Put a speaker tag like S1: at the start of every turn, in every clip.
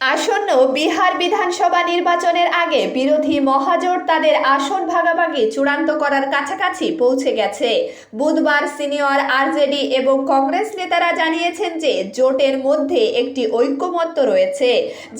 S1: আসন্ন বিহার বিধানসভা নির্বাচনের আগে বিরোধী মহাজোট তাদের আসন ভাগাভাগি চূড়ান্ত করার কাছাকাছি পৌঁছে গেছে। বুধবার সিনিয়র আরজেডি এবং কংগ্রেস নেতারা জানিয়েছেন যে জোটের মধ্যে একটি ঐক্যমত্য রয়েছে,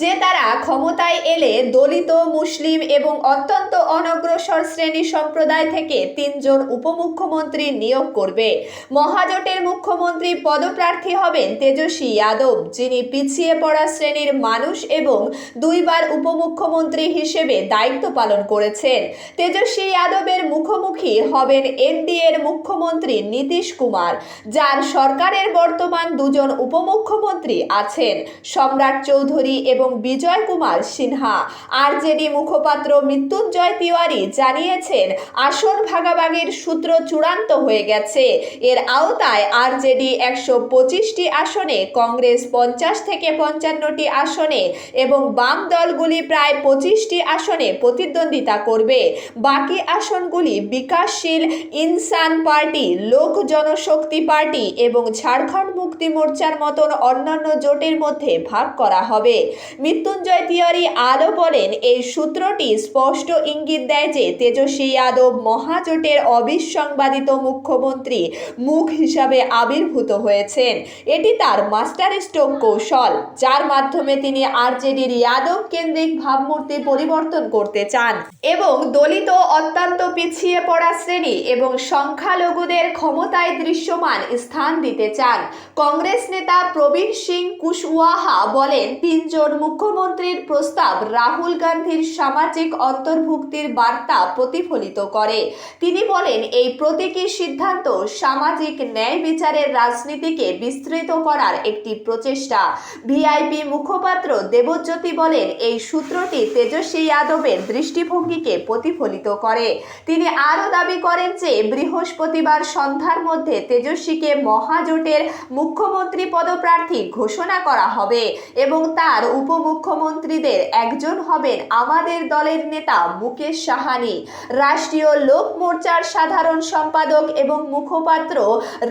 S1: যে তারা ক্ষমতায় এলে দলিত, মুসলিম এবং অত্যন্ত অনগ্রসর শ্রেণি সম্প্রদায় থেকে তিনজন উপমুখ্যমন্ত্রী নিয়োগ করবে। মহাজোটের মুখ্যমন্ত্রী পদপ্রার্থী হবেন তেজস্বী যাদব, যিনি পিছিয়ে পড়া শ্রেণির মানুষ এবং দুইবার উপমুখ্যমন্ত্রী হিসেবে দায়িত্ব পালন করেছেন। তেজস্বী যাদবের মুখোমুখি হবেন এনডিএর মুখ্যমন্ত্রী নীতিশ কুমার, যার সরকারের বর্তমান দুজন উপমুখ্যমন্ত্রী আছেন সম্রাট চৌধুরী এবং বিজয় কুমার সিনহা। আরজেডি মুখপাত্র মৃত্যুঞ্জয় তিওয়ারি জানিয়েছেন, আসন ভাগাভাগির সূত্র চূড়ান্ত হয়ে গেছে। এর আওতায় আরজেডি একশো পঁচিশটি আসনে, কংগ্রেস পঞ্চাশ থেকে পঞ্চান্নটি আসনে এবং বাম দলগুলি প্রায় পঁচিশটি আসনে প্রতিদ্বন্দ্বিতা করবে। বাকি আসনগুলি বিকাশশীল ইনসান পার্টি, লোক জনশক্তি পার্টি এবং ঝাড়খণ্ড মুক্তি মোর্চার মতন অন্যান্য জোটের মধ্যে ভাগ করা হবে। মৃত্যুঞ্জয় তিওয়ারি আরও বলেন, এই সূত্রটি স্পষ্ট ইঙ্গিত দেয় যে তেজস্বী যাদব মহাজোটের অবিসংবাদিত মুখ্যমন্ত্রী মুখ হিসাবে আবির্ভূত হয়েছেন। এটি তার মাস্টার স্ট্রোক কৌশল, যার মাধ্যমে তিনি আরজেডির যাদব কেন্দ্রিক ভাবমূর্তি পরিবর্তন করতে চান এবং দলিত অত্যন্ত পিছিয়ে পড়া শ্রেণি এবং সংখ্যালঘুদের ক্ষমতায় দৃশ্যমান স্থান দিতে চান। কংগ্রেস নেতা প্রবীণ সিং কুশওয়াহা বলেন, তিনজন মুখ্যমন্ত্রীর প্রস্তাব রাহুল গান্ধীর সামাজিক অন্তর্ভুক্তির বার্তা প্রতিফলিত করে। তিনি বলেন, এই প্রতীকী সিদ্ধান্ত সামাজিক ন্যায় বিচারের রাজনীতিকে বিস্তৃত করার একটি প্রচেষ্টা। ভিআইপি মুখপাত্র দেবজ্যোতি বলেন, এই সূত্রটি তেজস্বী যাদবের দৃষ্টিভঙ্গিকে প্রতিফলিত করে। তিনি আরও দাবি করেন যে, বৃহস্পতিবার সন্ধ্যার মধ্যে তেজস্বীকে মহাজোটের মুখ্যমন্ত্রী পদপ্রার্থী ঘোষণা করা হবে এবং তার উপমুখ্যমন্ত্রীদের একজন হবেন আমাদের দলের নেতা মুকেশ সাহানি। রাষ্ট্রীয় লোক মোর্চার সাধারণ সম্পাদক এবং মুখপাত্র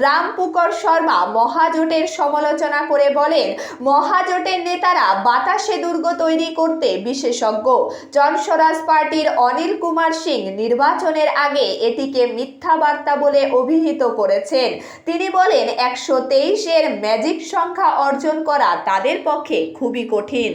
S1: রামপুকর শর্মা মহাজোটের সমালোচনা করে বলেন, মহাজোটের নেতারা বাতাসে দুর্গ তৈরি করতে বিশেষজ্ঞ। জনস্বরাজ পার্টির অনিল কুমার সিং নির্বাচনের আগে এটিকে মিথ্যা বার্তা বলে অভিহিত করেছেন। তিনি বলেন, একশো তেইশের ম্যাজিক সংখ্যা অর্জন করা তাদের পক্ষে খুবই কঠিন।